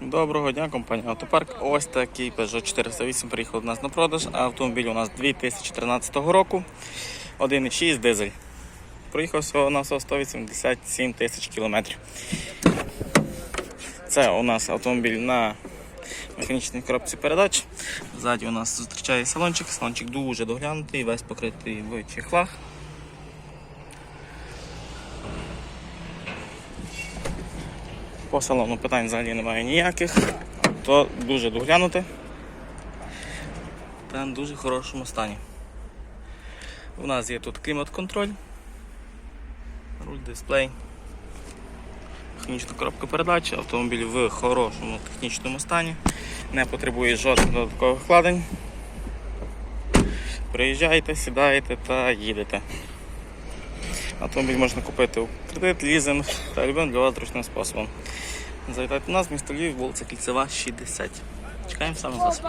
Доброго дня, компанія Автопарк. Ось такий Peugeot 408 приїхав до нас на продаж. Автомобіль у нас 2013 року. 1,6 дизель. Проїхав всього на 187 тисяч кілометрів. Це у нас автомобіль на механічній коробці передач. Ззаді у нас зустрічає салончик. Салончик дуже доглянутий, весь покритий в чехлах. По салону питань взагалі немає ніяких. То дуже доглянуте та в дуже хорошому стані. У нас є тут клімат-контроль, руль дисплей, механічна коробка передач, автомобіль в хорошому технічному стані, не потребує жодних додаткових вкладень. Приїжджайте, сідаєте та їдете. Автомобіль можна купити у кредит, лізинг та любим для вас зручним способом. Завітайте нас, місто Львів, вулиця Кільцева, 60. Чекаємо саме вас.